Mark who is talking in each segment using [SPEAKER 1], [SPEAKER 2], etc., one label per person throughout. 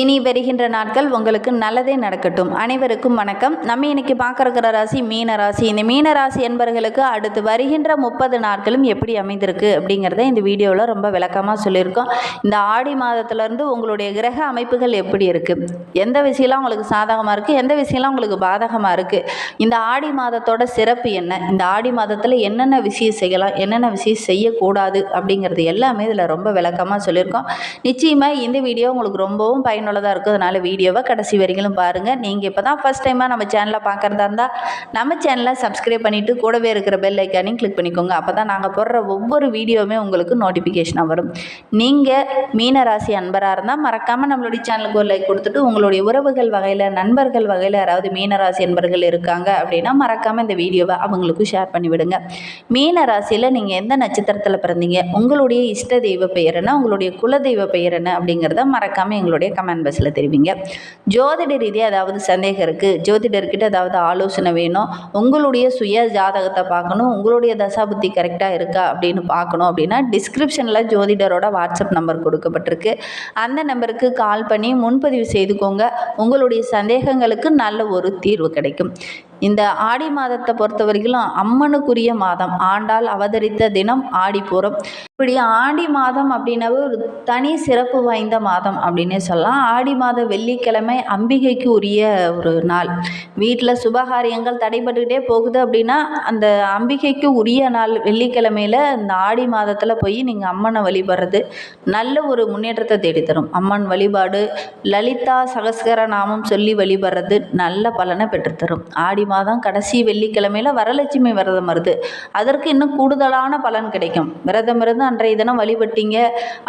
[SPEAKER 1] இனி வருகின்ற நாட்கள் உங்களுக்கு நல்லதே நடக்கட்டும். அனைவருக்கும் வணக்கம். நம்ம இன்னைக்கு பார்க்கற ராசி மீன ராசி. இந்த மீன ராசி என்பவர்களுக்கு அடுத்து வருகின்ற முப்பது நாட்களும் எப்படி அமைந்திருக்கு அப்படிங்கிறத இந்த வீடியோவில் ரொம்ப விளக்கமாக சொல்லியிருக்கோம். இந்த ஆடி மாதத்துலேருந்து உங்களுடைய கிரக அமைப்புகள் எப்படி இருக்குது எந்த விஷயம்லாம் உங்களுக்கு சாதகமாக இருக்குது எந்த விஷயம்லாம் உங்களுக்கு பாதகமாக இருக்குது இந்த ஆடி மாதத்தோட சிறப்பு என்ன? இந்த ஆடி மாதத்தில் என்னென்ன விஷயம் செய்யலாம் என்னென்ன விஷயம் செய்யக்கூடாது அப்படிங்கிறது எல்லாமே இதில் ரொம்ப விளக்கமாக சொல்லியிருக்கோம். நிச்சயமாக இந்த வீடியோ உங்களுக்கு ரொம்பவும் பயன் பயனுள்ளதாக இருக்கும் அதனால் வீடியோவை கடைசி வரைக்கும் பாருங்கள் நீங்கள் இப்போ தான் ஃபஸ்ட் டைமாக நம்ம சேனலை பார்க்குறதா இருந்தால் நம்ம சேனலை சப்ஸ்கிரைப் பண்ணிவிட்டு கூடவே இருக்கிற பெல் ஐக்கானையும் கிளிக் பண்ணிக்கோங்க. அப்போ தான் நாங்கள் போடுற ஒவ்வொரு வீடியோவுமே உங்களுக்கு நோட்டிஃபிகேஷனாக வரும். நீங்கள் மீனராசி அன்பராக இருந்தால் மறக்காமல் நம்மளுடைய சேனலுக்கு ஒரு லைக் கொடுத்துட்டு உங்களுடைய உறவுகள் வகையில் நண்பர்கள் வகையில் யாராவது மீனராசி அன்பர்கள் இருக்காங்க அப்படின்னா மறக்காமல் இந்த வீடியோவை அவங்களுக்கும் ஷேர் பண்ணிவிடுங்க மீனராசியில் மீன ராசியில் நீங்கள் எந்த நட்சத்திரத்தில் பிறந்தீங்க? உங்களுடைய இஷ்ட தெய்வ பெயர் என்ன? உங்களுடைய குல தெய்வ பெயர் என்ன? அப்படிங்கிறத மறக்காமல் எங்களுடைய கமெண்ட் பாக்ஸில் தெரிவிங்க. ஜோதிட ரீதியாக ஏதாவது சந்தேகம் இருக்குது ஜோதிடர்கிட்ட ஏதாவது ஆலோசனை வேணும்? உங்களுடைய சுய ஜாதகத்தை பார்க்கணும். உங்களுடைய தசாபுத்தி கரெக்டாக இருக்கா அப்படின்னு பார்க்கணும் அப்படின்னா டிஸ்கிரிப்ஷனில் ஜோதிடரோட வாட்ஸ்அப் நம்பர் கொடுக்கப்பட்டிருக்கு. அந்த நம்பருக்கு கால் பண்ணி முன்பதிவு செய்துக்கோங்க. உங்களுடைய சந்தேகங்களுக்கு நல்ல ஒரு தீர்வு கிடைக்கும். இந்த ஆடி மாதத்தை பொறுத்த வரைக்கும் அம்மனுக்குரிய மாதம். ஆண்டாள் அவதரித்த தினம் ஆடிப்பூரம் இப்படி ஆடி மாதம் அப்படின்னாவே ஒரு தனி சிறப்பு வாய்ந்த மாதம் அப்படின்னே சொல்லலாம். ஆடி மாத வெள்ளிக்கிழமை அம்பிகைக்கு உரிய ஒரு நாள். வீட்டில் சுபகாரியங்கள் தடைபட்டுக்கிட்டே போகுது அப்படின்னா அந்த அம்பிகைக்கு உரிய நாள் வெள்ளிக்கிழமையில் இந்த ஆடி மாதத்தில் போய் நீங்கள் அம்மனை வழிபடுறது நல்ல ஒரு முன்னேற்றத்தை தேடித்தரும். அம்மன் வழிபாடு லலிதா சகஸ்கர நாமம் சொல்லி வழிபடுறது நல்ல பலனை பெற்றுத்தரும். ஆடி மாதம் கடைசி வெள்ளிக்கிழமையில் வரலட்சுமி விரதம் வருது. அதற்கு இன்னும் கூடுதலான பலன் கிடைக்கும். விரதம் இருந்து அன்றைய தினம் வழிபட்டீங்க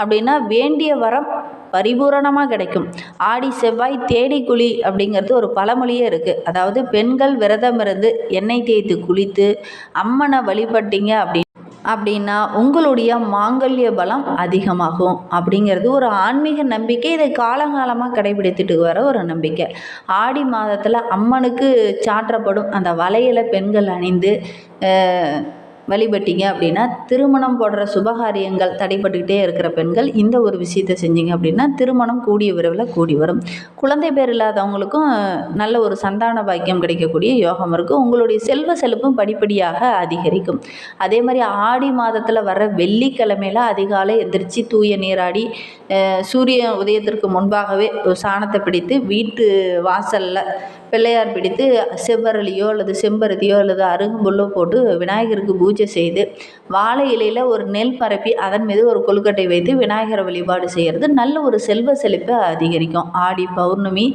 [SPEAKER 1] அப்படின்னா வேண்டிய வரம் பரிபூரணமாக கிடைக்கும். ஆடி செவ்வாய் தேடி குழி அப்படிங்கிறது ஒரு பழமொழியே இருக்குது அதாவது பெண்கள் விரதம் இருந்து எண்ணெய் தேய்த்து குளித்து அம்மனை வழிபட்டீங்க அப்படி அப்படின்னா உங்களுடைய மாங்கல்ய பலம் அதிகமாகும் அப்படிங்கிறது ஒரு ஆன்மீக நம்பிக்கை. இதை காலங்காலமாக கடைபிடித்துட்டு வர ஒரு நம்பிக்கை. ஆடி மாதத்தில் அம்மனுக்கு சாற்றப்படும் அந்த வளையலை பெண்கள் அணிந்து வழிபட்டீங்க அப்படின்னா திருமணம் போடுற சுபகாரியங்கள் தடைப்பட்டுக்கிட்டே இருக்கிற பெண்கள் இந்த ஒரு விஷயத்தை செஞ்சீங்க அப்படின்னா திருமணம் கூடிய விரைவில் கூடி வரும். குழந்தை பேர் இல்லாதவங்களுக்கும் நல்ல ஒரு சந்தான பாக்கியம் கிடைக்கக்கூடிய யோகம் இருக்கும். உங்களுடைய செல்வ செழிப்பும் படிப்படியாக அதிகரிக்கும். அதே மாதிரி ஆடி மாதத்தில் வர வெள்ளிக்கிழமையில அதிகாலை எந்திரிச்சு தூய நீராடி சூரிய உதயத்திற்கு முன்பாகவே சாணத்தை பிடித்து வீட்டு வாசலில் பிள்ளையார் பிடித்து செவ்வரளியோ அல்லது செம்பருத்தியோ அல்லது அருகம்புல்லோ போட்டு விநாயகருக்கு பூஜை செய்து வாழை இலையில் ஒரு நெல் பரப்பி அதன் மீது ஒரு கொழுக்கட்டை வைத்து விநாயகரை வழிபாடு செய்கிறது நல்ல ஒரு செல்வ செழிப்பை அதிகரிக்கும். ஆடி பௌர்ணமி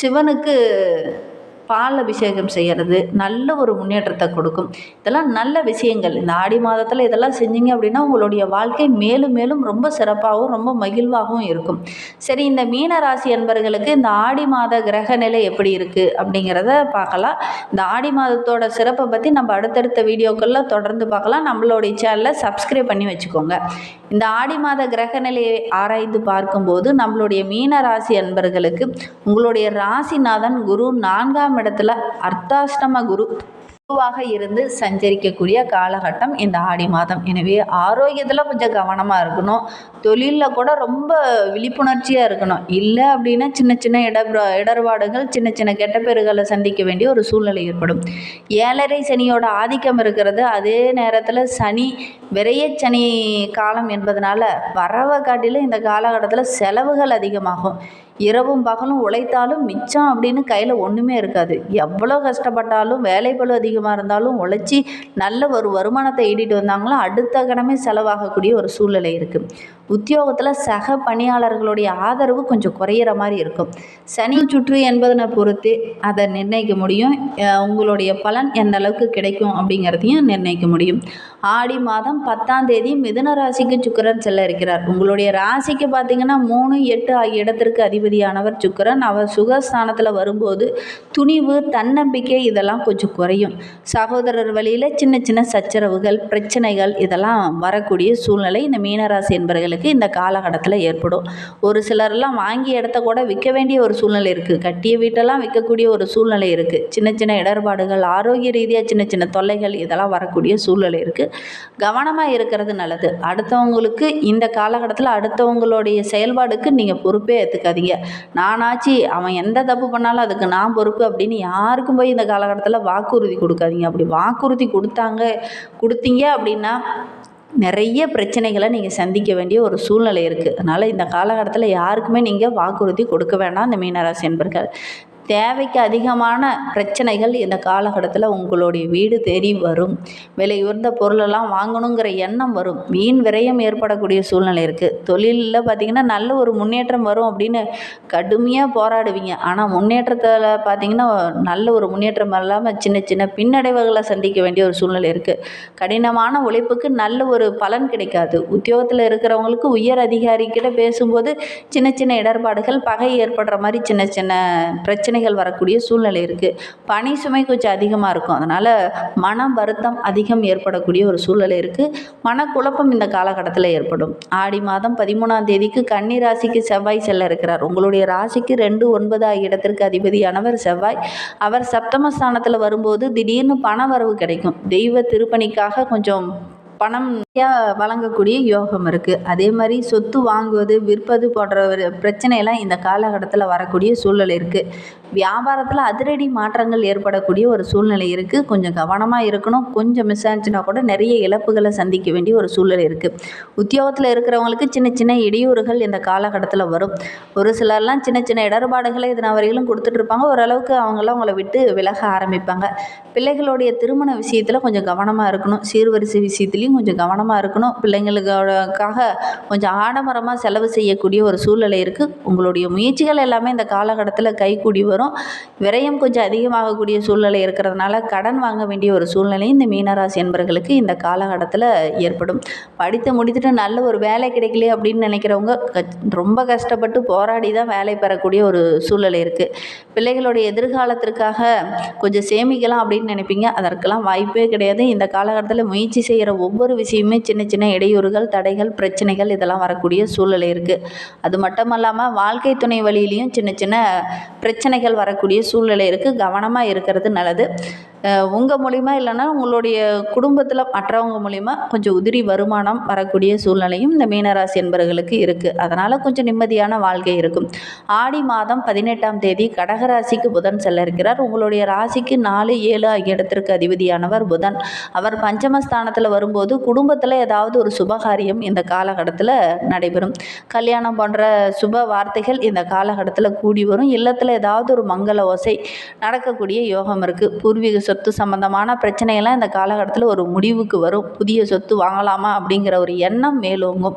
[SPEAKER 1] சிவனுக்கு பால் அபிஷேகம் செய்கிறது நல்ல ஒரு முன்னேற்றத்தை கொடுக்கும். இதெல்லாம் நல்ல விஷயங்கள். இந்த ஆடி மாதத்தில் இதெல்லாம் செஞ்சீங்க அப்படின்னா உங்களுடைய வாழ்க்கை மேலும் மேலும் ரொம்ப சிறப்பாகவும் ரொம்ப மகிழ்வாகவும் இருக்கும். சரி இந்த மீன ராசி அன்பர்களுக்கு இந்த ஆடி மாத கிரக நிலை எப்படி இருக்குது அப்படிங்கிறத பார்க்கலாம். இந்த ஆடி மாதத்தோட சிறப்பை பற்றி நம்ம அடுத்தடுத்த வீடியோக்களில் தொடர்ந்து பார்க்கலாம். நம்மளுடைய சேனலை சப்ஸ்கிரைப் பண்ணி வச்சுக்கோங்க. இந்த ஆடி மாத கிரக நிலையை ஆராய்ந்து பார்க்கும்போது நம்மளுடைய மீன ராசி அன்பர்களுக்கு உங்களுடைய ராசிநாதன் குரு நான்காம் இடத்துல அர்த்தாஷ்டம குரு குருவாக இருந்து சஞ்சரிக்கக்கூடிய காலகட்டம் இந்த ஆடி மாதம். எனவே ஆரோக்கியத்தில் கொஞ்சம் கவனமாக இருக்கணும். தொழிலில் கூட ரொம்ப விழிப்புணர்ச்சியாக இருக்கணும். இல்லை அப்படின்னா சின்ன சின்ன இடர் இடர்பாடுகள் சின்ன சின்ன கெட்டப்பேறுகளை சந்திக்க வேண்டிய ஒரு சூழ்நிலை ஏற்படும். ஏழரை சனியோட ஆதிக்கம் இருக்கிறது. அதே நேரத்தில் சனி விரைய சனி காலம் என்பதனால வரவை காட்டிலும் இந்த காலகட்டத்தில் செலவுகள் அதிகமாகும். இரவும் பகலும் உழைத்தாலும் மிச்சம் அப்படின்னு கையில் ஒன்றுமே இருக்காது. எவ்வளோ கஷ்டப்பட்டாலும் வேலைப்பளு அதிகமாக இருந்தாலும் உழைச்சி நல்ல ஒரு வருமானத்தை ஈடிட்டு வந்தாங்களோ அடுத்த கணமே செலவாகக்கூடிய ஒரு சூழ்நிலை இருக்குது உத்தியோகத்தில் சக பணியாளர்களுடைய ஆதரவு கொஞ்சம் குறையிற மாதிரி இருக்கும். சனி சுற்று என்பதனை பொறுத்து அதை நிர்ணயிக்க முடியும். உங்களுடைய பலன் எந்த அளவுக்கு கிடைக்கும் அப்படிங்கிறதையும் நிர்ணயிக்க முடியும். ஆடி மாதம் பத்தாம் தேதி மிதுன ராசிக்கு சுக்கரன் செல்ல இருக்கிறார். உங்களுடைய ராசிக்கு பார்த்தீங்கன்னா மூணு எட்டு ஆகிய இடத்திற்கு அதிபதியானவர் சுக்கிரன். அவர் சுகஸ்தானத்தில் வரும்போது துணிவு தன்னம்பிக்கை இதெல்லாம் கொஞ்சம் குறையும். சகோதரர் வழியில் சின்ன சின்ன சச்சரவுகள் பிரச்சனைகள் இதெல்லாம் வரக்கூடிய சூழ்நிலை இந்த மீனராசி என்பவர்களுக்கு இந்த காலகட்டத்தில் ஏற்படும். ஒரு சிலர்லாம் வாங்கிய இடத்த கூட விற்க வேண்டிய ஒரு சூழ்நிலை இருக்குது கட்டிய வீட்டெல்லாம் விற்கக்கூடிய ஒரு சூழ்நிலை இருக்குது சின்ன சின்ன இடர்பாடுகள் ஆரோக்கிய ரீதியாக சின்ன சின்ன தொல்லைகள் இதெல்லாம் வரக்கூடிய சூழ்நிலை இருக்குது கவனமாக இருக்கிறது நல்லது. அடுத்தவங்களுக்கு இந்த காலகட்டத்தில் அடுத்தவங்களுடைய செயல்பாடுக்கு நீங்கள் பொறுப்பே ஏற்றுக்காதீங்க நானாச்சு அவன் எந்த தப்பு பண்ணாலும் அதுக்கு நான் பொறுப்பு அப்படின்னு யாருக்கும் போய் இந்த காலகட்டத்தில் வாக்குறுதி கொடுக்காதீங்க. அப்படி வாக்குறுதி கொடுத்தாங்க கொடுத்தீங்க அப்படின்னா நிறைய பிரச்சனைகளை நீங்கள் சந்திக்க வேண்டிய ஒரு சூழ்நிலை இருக்குது அதனால் இந்த காலகட்டத்தில் யாருக்குமே நீங்கள் வாக்குறுதி கொடுக்க வேண்டாம். இந்த மீனராசி என்பர்கள் தேவைக்கு அதிகமான பிரச்சனைகள் இந்த காலகட்டத்தில் உங்களுடைய வீடு தேடி வரும். விலை உயர்ந்த பொருளெல்லாம் வாங்கணுங்கிற எண்ணம் வரும். வீண் விரயம் ஏற்படக்கூடிய சூழ்நிலை இருக்குது தொழிலில் பார்த்திங்கன்னா நல்ல ஒரு முன்னேற்றம் வரும் அப்படின்னு கடுமையாக போராடுவீங்க. ஆனால் முன்னேற்றத்தில் பார்த்திங்கன்னா நல்ல ஒரு முன்னேற்றம் இல்லாமல் சின்ன சின்ன பின்னடைவுகளை சந்திக்க வேண்டிய ஒரு சூழ்நிலை இருக்குது கடினமான உழைப்புக்கு நல்ல ஒரு பலன் கிடைக்காது. உத்தியோகத்தில் இருக்கிறவங்களுக்கு உயர் அதிகாரிக்கிட்ட பேசும்போது சின்ன சின்ன இடர்பாடுகள் பகை ஏற்படுற மாதிரி சின்ன சின்ன பிரச்சனை பிரச்சனைகள் வரக்கூடிய சூழ்நிலை இருக்குது பனி சுமை கொஞ்சம் அதிகமாக இருக்கும். அதனால் மன வருத்தம் அதிகம் ஏற்படக்கூடிய ஒரு சூழ்நிலை இருக்குது மனக்குழப்பம் இந்த காலகட்டத்தில் ஏற்படும். ஆடி மாதம் பதிமூணாம் தேதிக்கு கன்னி ராசிக்கு செவ்வாய் செல்ல இருக்கிறார். உங்களுடைய ராசிக்கு ரெண்டு ஒன்பது ஆகிய இடத்திற்கு அதிபதியானவர் செவ்வாய். அவர் சப்தமஸ்தானத்தில் வரும்போது திடீர்னு பண வரவு கிடைக்கும். தெய்வ திருப்பணிக்காக கொஞ்சம் பணம் நிறையா வழங்கக்கூடிய யோகம் இருக்குது அதே மாதிரி சொத்து வாங்குவது விற்பது போன்ற ஒரு பிரச்சனையெல்லாம் இந்த காலகட்டத்தில் வரக்கூடிய சூழ்நிலை இருக்குது வியாபாரத்தில் அதிரடி மாற்றங்கள் ஏற்படக்கூடிய ஒரு சூழ்நிலை இருக்குது கொஞ்சம் கவனமாக இருக்கணும். கொஞ்சம் மிஸ் ஆச்சுன்னா கூட நிறைய இழப்புகளை சந்திக்க வேண்டிய ஒரு சூழ்நிலை இருக்குது உத்தியோகத்தில் இருக்கிறவங்களுக்கு சின்ன சின்ன இடையூறுகள் இந்த காலகட்டத்தில் வரும். ஒரு சிலர்லாம் சின்ன சின்ன இடர்பாடுகளை இதன வரையிலும் கொடுத்துட்ருப்பாங்க ஓரளவுக்கு அவங்களாம் அவங்கள விட்டு விலக ஆரம்பிப்பாங்க. பிள்ளைகளுடைய திருமண விஷயத்தில் கொஞ்சம் கவனமாக இருக்கணும். சீர்வரிசை விஷயத்துலேயும் கொஞ்சம் கவனமாக இருக்கணும். பிள்ளைங்களுக்காக கொஞ்சம் ஆடம்பரமாக செலவு செய்யக்கூடிய ஒரு சூழ்நிலை இருக்குது உங்களுடைய முயற்சிகள் எல்லாமே இந்த காலகட்டத்தில் கைகூடி வரும். விரயம் கொஞ்சம் அதிகமாகக்கூடிய சூழ்நிலை இருக்கிறதுனால கடன் வாங்க வேண்டிய ஒரு சூழ்நிலை இந்த மீனராசி என்பவர்களுக்கு இந்த காலகட்டத்தில் ஏற்படும். படித்து முடித்துட்டு நல்ல ஒரு வேலை கிடைக்கலையே அப்படின்னு நினைக்கிறவங்க கச்- ரொம்ப கஷ்டப்பட்டு போராடி தான் வேலை பெறக்கூடிய ஒரு சூழ்நிலை இருக்குது பிள்ளைகளுடைய எதிர்காலத்திற்காக கொஞ்சம் சேமிக்கலாம் அப்படின்னு நினைப்பீங்க. அதற்கெல்லாம் வாய்ப்பே கிடையாது. இந்த காலகட்டத்தில் முயற்சி செய்கிற ஒவ்வொரு ஒவ்வொரு விஷயமே சின்ன சின்ன இடையூறுகள் தடைகள் பிரச்சனைகள் இதெல்லாம் வரக்கூடிய சூழ்நிலை இருக்குது அது மட்டும் இல்லாமல் வாழ்க்கை துணை வழியிலையும் சின்ன சின்ன பிரச்சனைகள் வரக்கூடிய சூழ்நிலை இருக்குது கவனமாக இருக்கிறது நல்லது. உங்கள் மூலிமா இல்லைன்னா உங்களுடைய குடும்பத்தில் மற்றவங்க மூலிமா கொஞ்சம் உதிரி வருமானம் வரக்கூடிய சூழ்நிலையும் இந்த மீனராசி என்பவர்களுக்கு இருக்குது அதனால் கொஞ்சம் நிம்மதியான வாழ்க்கை இருக்கும். ஆடி மாதம் பதினெட்டாம் தேதி கடகராசிக்கு புதன் செல்ல இருக்கிறார். உங்களுடைய ராசிக்கு நாலு ஏழு ஆகிய இடத்திற்கு அதிபதியானவர் புதன். அவர் பஞ்சமஸ்தானத்தில் வரும்போது குடும்பத்தில் ஏதாவது ஒரு சுபகாரியம் இந்த காலகட்டத்தில் நடைபெறும். கல்யாணம் போன்ற சுப வார்த்தைகள் இந்த காலகட்டத்தில் கூடி வரும். இல்லத்தில் ஏதாவது ஒரு மங்கள ஓசை நடக்கக்கூடிய யோகம் இருக்குது பூர்வீக சொத்து சொத்து சம்பந்தமான பிரச்சனையெல்லாம் இந்த காலகட்டத்தில் ஒரு முடிவுக்கு வரும். புதிய சொத்து வாங்கலாமா அப்படிங்கிற ஒரு எண்ணம் மேலோங்கும்.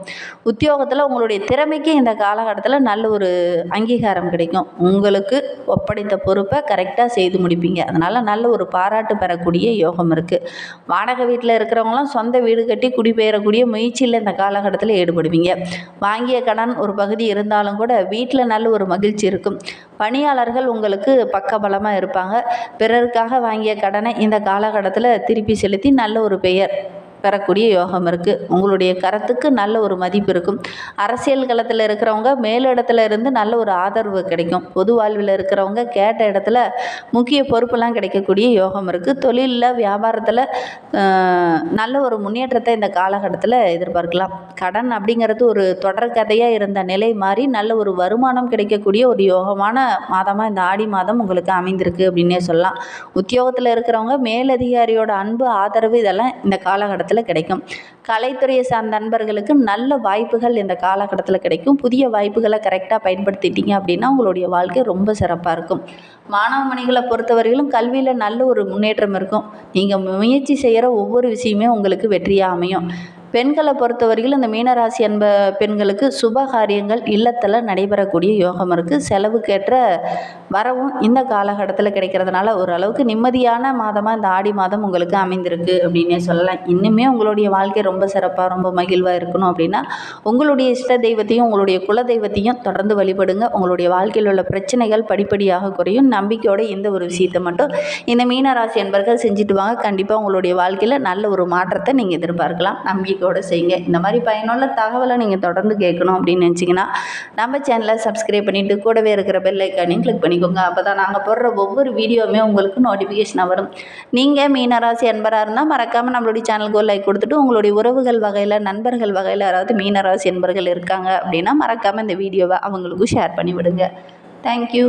[SPEAKER 1] உத்தியோகத்தில் உங்களுடைய திறமைக்கு இந்த காலகட்டத்தில் நல்ல ஒரு அங்கீகாரம் கிடைக்கும். உங்களுக்கு ஒப்படைத்த பொறுப்பை கரெக்டாக செய்து முடிப்பீங்க. அதனால் நல்ல ஒரு பாராட்டு பெறக்கூடிய யோகம் இருக்குது வாடகை வீட்டில் இருக்கிறவங்களாம் சொந்த வீடு கட்டி குடிபெயரக்கூடிய முயற்சியில் இந்த காலகட்டத்தில் ஈடுபடுவீங்க. வாங்கிய கடன் ஒரு பகுதி இருந்தாலும் கூட வீட்டில் நல்ல ஒரு மகிழ்ச்சி இருக்கும். பணியாளர்கள் உங்களுக்கு பக்கபலமாக இருப்பாங்க. பிறருக்காக வாங்கிய கடனை இந்த காலகட்டத்தில் திருப்பி செலுத்தி நல்ல ஒரு பெயர். பெறக்கூடிய யோகம் இருக்குது உங்களுடைய கருத்துக்கு நல்ல ஒரு மதிப்பு இருக்கும். அரசியல் களத்தில் இருக்கிறவங்க மேலிடத்துல இருந்து நல்ல ஒரு ஆதரவு கிடைக்கும். பொது வாழ்வில் இருக்கிறவங்க கேட்ட இடத்துல முக்கிய பொறுப்பெல்லாம் கிடைக்கக்கூடிய யோகம் இருக்குது தொழிலில் வியாபாரத்தில் நல்ல ஒரு முன்னேற்றத்தை இந்த காலகட்டத்தில் எதிர்பார்க்கலாம். கடன் அப்படிங்கிறது ஒரு தொடர் கதையாக இருந்த நிலை மாறி நல்ல ஒரு வருமானம் கிடைக்கக்கூடிய ஒரு யோகமான மாதமாக இந்த ஆடி மாதம் உங்களுக்கு அமைந்திருக்கு அப்படின்னே சொல்லலாம். உத்தியோகத்தில் இருக்கிறவங்க மேலதிகாரியோட அன்பு ஆதரவு இதெல்லாம் இந்த காலகட்டத்தில் கிடைக்கும். கலைத்துறையை சார்ந்த நண்பர்களுக்கு நல்ல வாய்ப்புகள் இந்த காலகட்டத்தில் கிடைக்கும். புதிய வாய்ப்புகளை கரெக்டாக பயன்படுத்திட்டீங்க அப்படின்னா உங்களுடைய வாழ்க்கை ரொம்ப சிறப்பாக இருக்கும். மாணவ மணிகளை பொறுத்தவரையிலும் கல்வியில் நல்ல ஒரு முன்னேற்றம் இருக்கும். நீங்கள் முயற்சி செய்கிற ஒவ்வொரு விஷயமே உங்களுக்கு வெற்றியாக அமையும். பெண்களை பொறுத்தவரையில் இந்த மீனராசி என்ப பெண்களுக்கு சுப காரியங்கள் இல்லத்தில் நடைபெறக்கூடிய யோகம் இருக்குது செலவுக்கேற்ற வரவும் இந்த காலகட்டத்தில் கிடைக்கிறதுனால ஓரளவுக்கு நிம்மதியான மாதமாக இந்த ஆடி மாதம் உங்களுக்கு அமைந்திருக்கு அப்படின்னே சொல்லலாம். இன்னுமே உங்களுடைய வாழ்க்கை ரொம்ப சிறப்பாக ரொம்ப மகிழ்வாக இருக்கணும் அப்படின்னா உங்களுடைய இஷ்ட தெய்வத்தையும் உங்களுடைய குல தெய்வத்தையும் தொடர்ந்து வழிபடுங்க. உங்களுடைய வாழ்க்கையில் உள்ள பிரச்சனைகள் படிப்படியாக குறையும். நம்பிக்கையோட இந்த ஒரு விஷயத்தை மட்டும் இந்த மீனராசி என்பர்கள் செஞ்சுட்டு வாங்க. கண்டிப்பாக உங்களுடைய வாழ்க்கையில் நல்ல ஒரு மாற்றத்தை நீங்கள் எதிர்பார்க்கலாம். நம்பிக்கை நம்பிக்கையோடு செய்யுங்க. இந்த மாதிரி பயனுள்ள தகவலை நீங்கள் தொடர்ந்து கேட்கணும் அப்படின்னு நினச்சிங்கன்னா நம்ம சேனலை சப்ஸ்கிரைப் பண்ணிவிட்டு கூடவே இருக்கிற பெல் ஐக்கானையும் கிளிக் பண்ணிக்கோங்க. அப்போ தான் நாங்கள் போடுற ஒவ்வொரு வீடியோவுமே உங்களுக்கு நோட்டிஃபிகேஷனாக வரும். நீங்கள் மீனராசி அன்பராக இருந்தால் மறக்காமல் நம்மளுடைய சேனலுக்கு ஒரு லைக் கொடுத்துட்டு உங்களுடைய உறவுகள் வகையில் நண்பர்கள் வகையில் யாராவது மீனராசி என்பர்கள் இருக்காங்க அப்படின்னா மறக்காமல் இந்த வீடியோவை அவங்களுக்கும் ஷேர் பண்ணி விடுங்க தேங்க்யூ